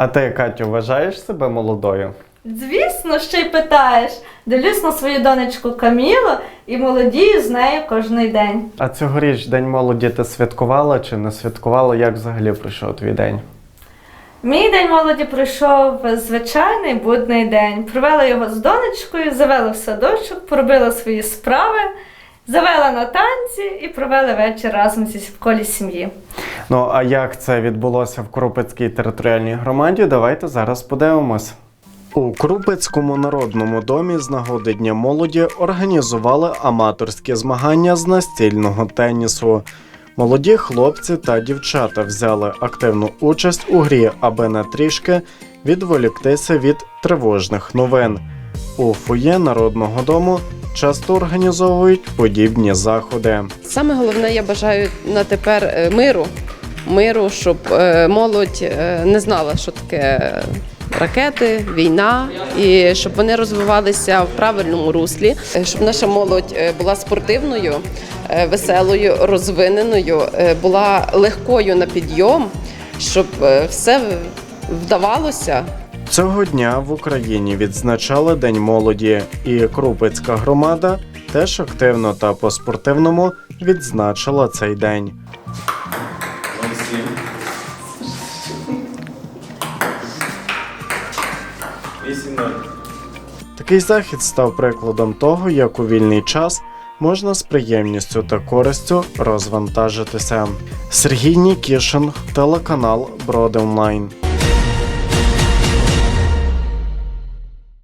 А ти, Катю, вважаєш себе молодою? Звісно, ще й питаєш. Дивлюсь на свою донечку Камілу і молодію з нею кожний день. А цьогоріч День молоді ти святкувала чи не святкувала? Як взагалі пройшов твій день? Мій день молоді пройшов звичайний будний день. Провела його з донечкою, завела в садочок, поробила свої справи, завела на танці і провели вечір разом зі в колі сім'ї. Ну а як це відбулося в Крупецькій територіальній громаді? Давайте зараз подивимось. У Крупецькому народному домі з нагоди Дня молоді організували аматорські змагання з настільного тенісу. Молоді хлопці та дівчата взяли активну участь у грі, аби на трішки відволіктися від тривожних новин. У фоє народного дому часто організовують подібні заходи. Саме головне, я бажаю на тепер е, миру. Миру, щоб е, молодь е, не знала, що таке ракети, війна, і щоб вони розвивалися в правильному руслі, щоб наша молодь була спортивною, веселою, розвиненою, була легкою на підйом, щоб все вдавалося. Цього дня в Україні відзначали День молоді, і Крупецька громада теж активно та по-спортивному відзначила цей день. Такий захід став прикладом того, як у вільний час можна з приємністю та користю розвантажитися. Сергій Нікішин, телеканал Броди Онлайн.